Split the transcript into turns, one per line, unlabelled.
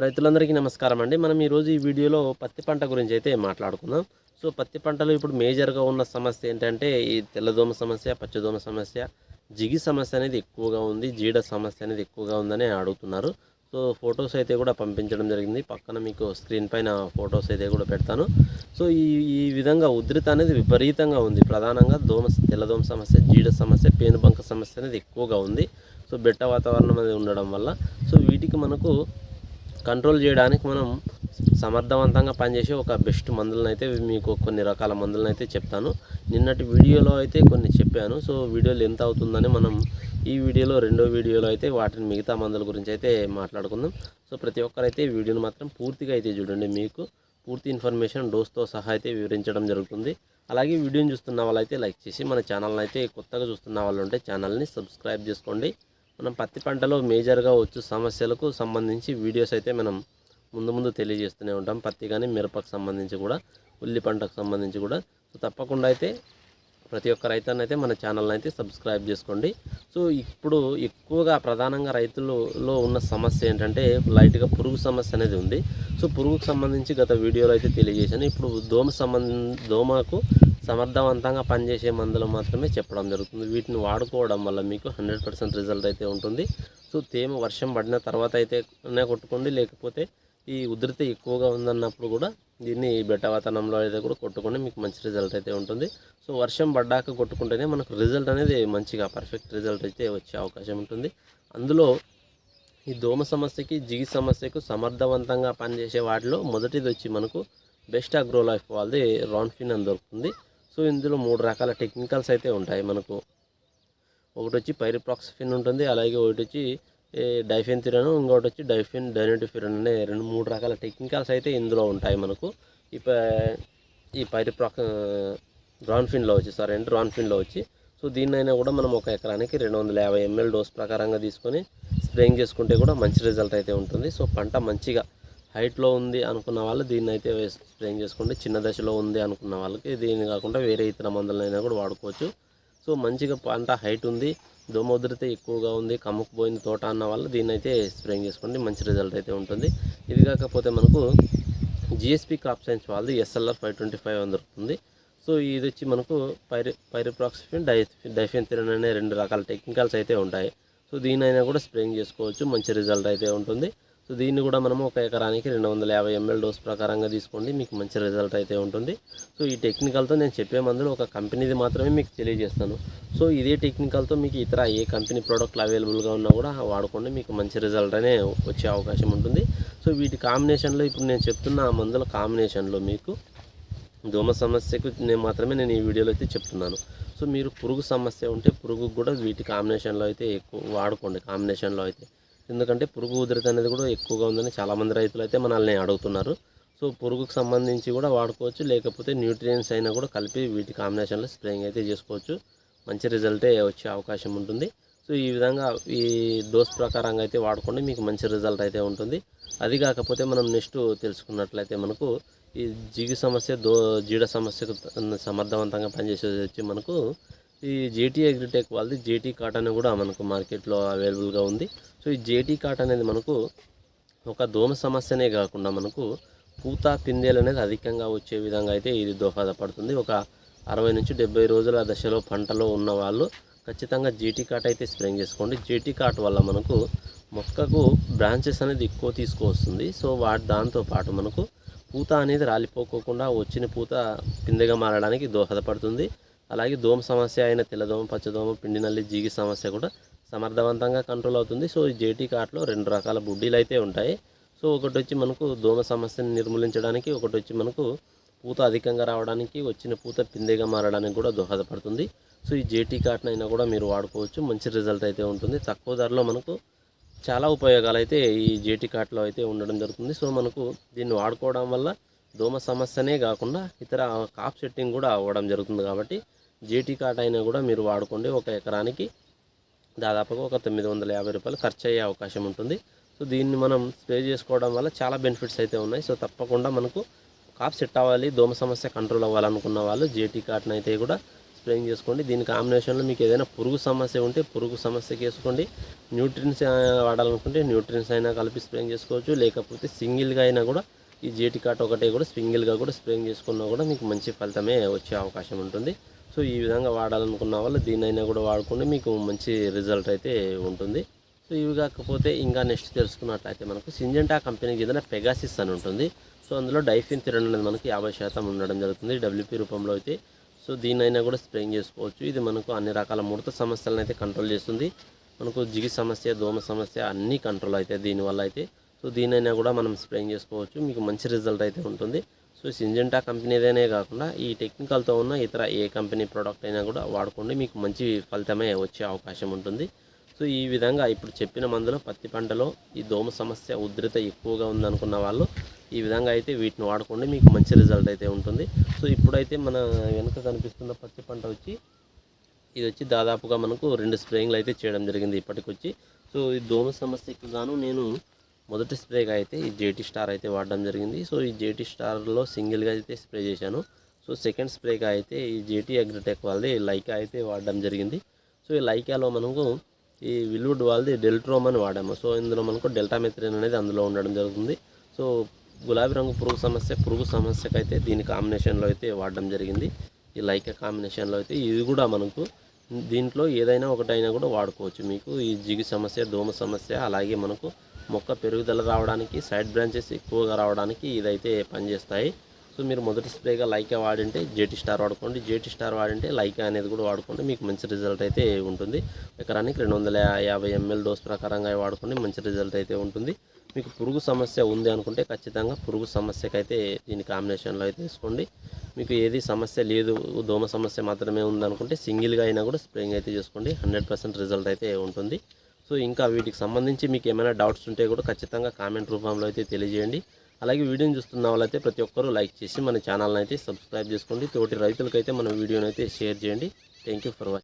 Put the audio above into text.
రైతులందరికీ నమస్కారం అండి. మనం ఈరోజు ఈ వీడియోలో పత్తి పంట గురించి అయితే మాట్లాడుకుందాం. సో పత్తి పంటలో ఇప్పుడు మేజర్గా ఉన్న సమస్య ఏంటంటే ఈ తెల్లదోమ సమస్య పచ్చదోమ సమస్య జిగి సమస్య అనేది ఎక్కువగా ఉంది జీడ సమస్య అనేది ఎక్కువగా ఉందని అడుగుతున్నారు. సో ఫొటోస్ అయితే కూడా పంపించడం జరిగింది. పక్కన మీకు స్క్రీన్ పైన ఫొటోస్ అయితే కూడా పెడతాను. సో ఈ ఈ విధంగా ఉధృత అనేది విపరీతంగా ఉంది. ప్రధానంగా దోమ తెల్లదోమ సమస్య జీడ సమస్య పేనుబంక సమస్య అనేది ఎక్కువగా ఉంది. సో బెట్ట వాతావరణం అనేది ఉండడం వల్ల. సో వీటికి మనకు కంట్రోల్ చేయడానికి మనం సమర్థవంతంగా పనిచేసే ఒక బెస్ట్ మందులను అయితే మీకు కొన్ని రకాల మందులను అయితే చెప్తాను. నిన్నటి వీడియోలో అయితే కొన్ని చెప్పాను. సో వీడియోలు ఎంత అవుతుందని మనం ఈ వీడియోలో రెండో వీడియోలో అయితే వాటిని మిగతా మందుల గురించి అయితే మాట్లాడుకుందాం. సో ప్రతి ఒక్కరైతే వీడియోని మాత్రం పూర్తిగా అయితే చూడండి మీకు. పూర్తి ఇన్ఫర్మేషన్ డోస్తో సహా అయితే వివరించడం జరుగుతుంది. అలాగే వీడియోని చూస్తున్న వాళ్ళైతే లైక్ చేసి మన ఛానల్ని అయితే కొత్తగా చూస్తున్న వాళ్ళు ఉంటే ఛానల్ని సబ్స్క్రైబ్ చేసుకోండి. మనం పత్తి పంటలో మేజర్గా వచ్చు సమస్యలకు సంబంధించి వీడియోస్ అయితే మనం ముందు ముందు తెలియజేస్తూనే ఉంటాం. పత్తి కానీ మిరపకు సంబంధించి కూడా ఉల్లి పంటకు సంబంధించి కూడా. సో తప్పకుండా అయితే ప్రతి ఒక్క రైతన్నైతే మన ఛానల్ని అయితే సబ్స్క్రైబ్ చేసుకోండి. సో ఇప్పుడు ఎక్కువగా ప్రధానంగా రైతులలో ఉన్న సమస్య ఏంటంటే లైట్గా పురుగు సమస్య అనేది ఉంది. సో పురుగుకు సంబంధించి గత వీడియోలో అయితే తెలియజేశాను. ఇప్పుడు దోమ సంబంధ దోమకు సమర్థవంతంగా పనిచేసే మందులు మాత్రమే చెప్పడం జరుగుతుంది. వీటిని వాడుకోవడం వల్ల మీకు హండ్రెడ్ పర్సెంట్ రిజల్ట్ అయితే ఉంటుంది. సో తేమ వర్షం పడిన తర్వాత అయితే కొట్టుకోండి. లేకపోతే ఈ ఉధృతి ఎక్కువగా ఉందన్నప్పుడు కూడా దీన్ని బెట్టవతనంలో అయితే కూడా కొట్టుకుంటే మీకు మంచి రిజల్ట్ అయితే ఉంటుంది. సో వర్షం పడ్డాక కొట్టుకుంటేనే మనకు రిజల్ట్ అనేది మంచిగా పర్ఫెక్ట్ రిజల్ట్ అయితే వచ్చే అవకాశం ఉంటుంది. అందులో ఈ దోమ సమస్యకి జిగి సమస్యకు సమర్థవంతంగా పనిచేసే వాటిలో మొదటిది వచ్చి మనకు బెస్ట్ అగ్రో లైఫ్ వాళ్ళది రాన్ఫిన్ అని దొరుకుతుంది. సో ఇందులో మూడు రకాల టెక్నికల్స్ అయితే ఉంటాయి మనకు. ఒకటి వచ్చి పైరిప్రాక్సిఫిన్ ఉంటుంది అలాగే ఒకటి వచ్చి డైఫెన్థిరన్ ఇంకొకటి వచ్చి డైఫిన్ డైనటిఫిరన్ అనే రెండు మూడు రకాల టెక్నికల్స్ అయితే ఇందులో ఉంటాయి మనకు. ఈ ఈ పైరిప్రాక్ రాన్ఫిన్లో వచ్చి సారీ అంటే రాన్ఫిన్లో వచ్చి సో దీన్నైనా కూడా మనం ఒక ఎకరానికి రెండు వందల యాభై ఎంఎల్ డోస్ ప్రకారంగా తీసుకొని స్ప్రేయింగ్ చేసుకుంటే కూడా మంచి రిజల్ట్ అయితే ఉంటుంది. సో పంట మంచిగా హైట్లో ఉంది అనుకున్న వాళ్ళు దీన్ని అయితే స్ప్రేయింగ్ చేసుకోండి చిన్న దశలో ఉంది అనుకున్న వాళ్ళకి దీన్ని కాకుండా వేరే ఇతర మందులైనా కూడా వాడుకోవచ్చు. సో మంచిగా పంట హైట్ ఉంది దోమ ఉధృతి ఎక్కువగా ఉంది కమ్ముకుపోయింది తోట అన్న వాళ్ళు దీన్ని అయితే స్ప్రేయింగ్ చేసుకోండి మంచి రిజల్ట్ అయితే ఉంటుంది. ఇది కాకపోతే మనకు జిఎస్పి క్రాప్ సైన్స్ వాళ్ళది ఎస్ఎల్ఆర్ ఫైవ్ ట్వంటీ ఫైవ్ అని దొరుకుతుంది. సో ఇది వచ్చి మనకు పైరి పైరిప్రాక్సిఫిన్ డై డైఫెన్థిరన్ అనే రెండు రకాల టెక్నికల్స్ అయితే ఉంటాయి. సో దీనైనా కూడా స్ప్రేయింగ్ చేసుకోవచ్చు మంచి రిజల్ట్ అయితే ఉంటుంది. సో దీన్ని కూడా మనము ఒక ఎకరానికి రెండు వందల యాభై ఎంఎల్ డోస్ ప్రకారంగా తీసుకోండి. మీకు మంచి రిజల్ట్ అయితే ఉంటుంది. సో ఈ టెక్నికల్తో నేను చెప్పే మందులు ఒక కంపెనీది మాత్రమే మీకు తెలియజేస్తాను. సో ఇదే టెక్నికల్తో మీకు ఇతర ఏ కంపెనీ ప్రోడక్ట్లు అవైలబుల్గా ఉన్నా కూడా వాడుకోండి. మీకు మంచి రిజల్ట్ అనే వచ్చే అవకాశం ఉంటుంది. సో వీటి కాంబినేషన్లో ఇప్పుడు నేను చెప్తున్న ఆ మందుల కాంబినేషన్లో మీకు దోమ సమస్యకు నేను మాత్రమే నేను ఈ వీడియోలో అయితే చెప్తున్నాను. సో మీరు పురుగు సమస్య ఉంటే పురుగు కూడా వీటి కాంబినేషన్లో అయితే ఎక్కువ వాడుకోండి. కాంబినేషన్లో అయితే ఎందుకంటే పురుగు ఉధృతి అనేది కూడా ఎక్కువగా ఉందని చాలామంది రైతులు అయితే మనల్ని అడుగుతున్నారు. సో పురుగుకు సంబంధించి కూడా వాడుకోవచ్చు లేకపోతే న్యూట్రియన్స్ అయినా కూడా కలిపి వీటి కాంబినేషన్లో స్ప్రేయింగ్ అయితే చేసుకోవచ్చు. మంచి రిజల్టే వచ్చే అవకాశం ఉంటుంది. సో ఈ విధంగా ఈ డోస్ ప్రకారంగా అయితే వాడుకోండి మీకు మంచి రిజల్ట్ అయితే ఉంటుంది. అది కాకపోతే మనం నెక్స్ట్ తెలుసుకున్నట్లయితే మనకు ఈ జిగి సమస్య దో జీడ సమస్యకు సమర్థవంతంగా పనిచేసేది వచ్చి మనకు ఈ జేటీ అగ్రిటెక్ వాళ్ళది. జేటీ కాటన్ కూడా మనకు మార్కెట్లో అవైలబుల్గా ఉంది. సో ఈ జేటీ కాట్ అనేది మనకు ఒక దోమ సమస్యనే కాకుండా మనకు పూత పిందెలు అనేది అధికంగా వచ్చే విధంగా అయితే ఇది దోహదపడుతుంది. ఒక అరవై నుంచి డెబ్బై రోజుల దశలో పంటలో ఉన్న వాళ్ళు ఖచ్చితంగా జీటీ కాట్ అయితే స్ప్రేయింగ్ చేసుకోండి. జీటీ కాట్ వల్ల మనకు మొక్కకు బ్రాంచెస్ అనేది ఎక్కువ తీసుకువస్తుంది. సో వాటి దాంతో పాటు మనకు పూత అనేది రాలిపోకోకుండా వచ్చిన పూత పిందెగా మారడానికి దోహదపడుతుంది. అలాగే దోమ సమస్య అయిన తెల్లదోమ పచ్చదోమ పిండినల్లి జీగి సమస్య కూడా సమర్థవంతంగా కంట్రోల్ అవుతుంది. సో ఈ జేటీ కార్ట్లో రెండు రకాల బుడ్డీలు అయితే ఉంటాయి. సో ఒకటి వచ్చి మనకు దోమ సమస్యను నిర్మూలించడానికి ఒకటి వచ్చి మనకు పూత అధికంగా రావడానికి వచ్చిన పూత పిందెగా మారడానికి కూడా దోహదపడుతుంది. సో ఈ జేటీ కార్ట్ని అయినా కూడా మీరు వాడుకోవచ్చు. మంచి రిజల్ట్ అయితే ఉంటుంది. తక్కువ ధరలో మనకు చాలా ఉపయోగాలు అయితే ఈ జేటీ కార్ట్లో అయితే ఉండడం జరుగుతుంది. సో మనకు దీన్ని వాడుకోవడం వల్ల దోమ సమస్యనే కాకుండా ఇతర కాప్ సెట్టింగ్ కూడా అవ్వడం జరుగుతుంది కాబట్టి జేటీ కాట్ అయినా కూడా మీరు వాడుకోండి. ఒక ఎకరానికి దాదాపుగా ఒక తొమ్మిది వందల యాభై రూపాయలు ఖర్చు అయ్యే అవకాశం ఉంటుంది. సో దీన్ని మనం స్ప్రే చేసుకోవడం వల్ల చాలా బెనిఫిట్స్ అయితే ఉన్నాయి. సో తప్పకుండా మనకు కాప్ సెట్ అవ్వాలి దోమ సమస్య కంట్రోల్ అవ్వాలనుకున్న వాళ్ళు జేటీ కార్ట్ని అయితే కూడా స్ప్రేయింగ్ చేసుకోండి. దీని కాంబినేషన్లో మీకు ఏదైనా పురుగు సమస్య ఉంటే పురుగు సమస్యకి వేసుకోండి న్యూట్రిన్స్ వాడాలనుకుంటే న్యూట్రిన్స్ అయినా కలిపి స్ప్రేయింగ్ చేసుకోవచ్చు. లేకపోతే సింగిల్గా అయినా కూడా ఈ జేటి కాట్ ఒకటే కూడా సింగిల్గా కూడా స్ప్రేయింగ్ చేసుకున్నా కూడా మీకు మంచి ఫలితమే వచ్చే అవకాశం ఉంటుంది. సో ఈ విధంగా వాడాలనుకున్న వాళ్ళు దీనైనా కూడా వాడుకుంటే మీకు మంచి రిజల్ట్ అయితే ఉంటుంది. సో ఇవి కాకపోతే ఇంకా నెక్స్ట్ తెలుసుకున్నట్లయితే మనకు సింజెంటా కంపెనీకి చెందిన పెగాసిస్ అని ఉంటుంది. సో అందులో డైఫిన్ థిరన్ అనేది మనకి యాభై శాతం ఉండడం జరుగుతుంది డబ్ల్యూపీ రూపంలో అయితే. సో దీనైనా కూడా స్ప్రేయింగ్ చేసుకోవచ్చు. ఇది మనకు అన్ని రకాల ముడత సమస్యలను అయితే కంట్రోల్ చేస్తుంది. మనకు జిగి సమస్య దోమ సమస్య అన్నీ కంట్రోల్ అవుతాయి దీనివల్ల అయితే. సో దీనైనా కూడా మనం స్ప్రేయింగ్ చేసుకోవచ్చు. మీకు మంచి రిజల్ట్ అయితే ఉంటుంది. సో సింజెంటా కంపెనీదేనే కాకుండా ఈ టెక్నికల్తో ఉన్న ఇతర ఏ కంపెనీ ప్రోడక్ట్ అయినా కూడా వాడుకోండి. మీకు మంచి ఫలితమే వచ్చే అవకాశం ఉంటుంది. సో ఈ విధంగా ఇప్పుడు చెప్పిన మందులో పత్తి పంటలో ఈ దోమ సమస్య ఉధృత ఎక్కువగా ఉందనుకున్న వాళ్ళు ఈ విధంగా అయితే వీటిని వాడుకోండి. మీకు మంచి రిజల్ట్ అయితే ఉంటుంది. సో ఇప్పుడైతే మన వెనుక కనిపిస్తున్న పత్తి పంట వచ్చి ఇది వచ్చి దాదాపుగా మనకు రెండు స్ప్రేయింగ్లు అయితే చేయడం జరిగింది ఇప్పటికొచ్చి. సో ఈ దోమ సమస్యకు గాను నేను మొదటి స్ప్రేగా అయితే ఈ జేటీ స్టార్ అయితే వాడడం జరిగింది. సో ఈ జేటీ స్టార్లో సింగిల్గా అయితే స్ప్రే చేశాను. సో సెకండ్ స్ప్రేగా అయితే ఈ జేటీ అగ్రిటెక్ వాళ్ళది లైకా అయితే వాడడం జరిగింది. సో ఈ లైకాలో మనకు ఈ విల్వుడ్ వాళ్ళది డెల్ట్రోమ్ అని వాడాము. సో ఇందులో మనకు డెల్టామెథ్రిన్ అనేది అందులో ఉండడం జరుగుతుంది. సో గులాబీ రంగు పురుగు సమస్య పురుగు సమస్యకు అయితే దీని కాంబినేషన్లో అయితే వాడడం జరిగింది. ఈ లైకా కాంబినేషన్లో అయితే ఇది కూడా మనకు దీంట్లో ఏదైనా ఒకటైనా కూడా వాడుకోవచ్చు. మీకు ఈ జిగి సమస్య దోమ సమస్య అలాగే మనకు మొక్క పెరుగుదల రావడానికి సైడ్ బ్రాంచెస్ ఎక్కువగా రావడానికి ఇదైతే పనిచేస్తాయి. సో మీరు మొదటి స్ప్రేగా లైకా వాడింటే జేటీ స్టార్ వాడుకోండి. జేటీ స్టార్ వాడింటే లైకా అనేది కూడా వాడుకోండి. మీకు మంచి రిజల్ట్ అయితే ఉంటుంది. ఎకరానికి రెండు వందల యాభై ఎంఎల్ డోస్ ప్రకారంగా వాడుకోండి. మంచి రిజల్ట్ అయితే ఉంటుంది. మీకు పురుగు సమస్య ఉంది అనుకుంటే ఖచ్చితంగా పురుగు సమస్యకైతే దీని కాంబినేషన్లో అయితే తీసుకోండి. మీకు ఏది సమస్య లేదు దోమ సమస్య మాత్రమే ఉందనుకుంటే సింగిల్గా అయినా కూడా స్ప్రేయింగ్ అయితే చేసుకోండి. హండ్రెడ్ పర్సెంట్ రిజల్ట్ అయితే ఉంటుంది. సో ఇంకా వీటికి సంబంధించి మీకు ఏమైనా డౌట్స్ ఉంటే కూడా ఖచ్చితంగా కామెంట్ రూపంలో అయితే తెలియజేయండి. అలాగే వీడియోని చూస్తున్న వాళ్ళైతే ప్రతి ఒక్కరూ లైక్ చేసి మన ఛానల్ని అయితే సబ్స్క్రైబ్ చేసుకోండి. తోటి రైతులకైతే మన వీడియోని అయితే షేర్ చేయండి. Thank you for watching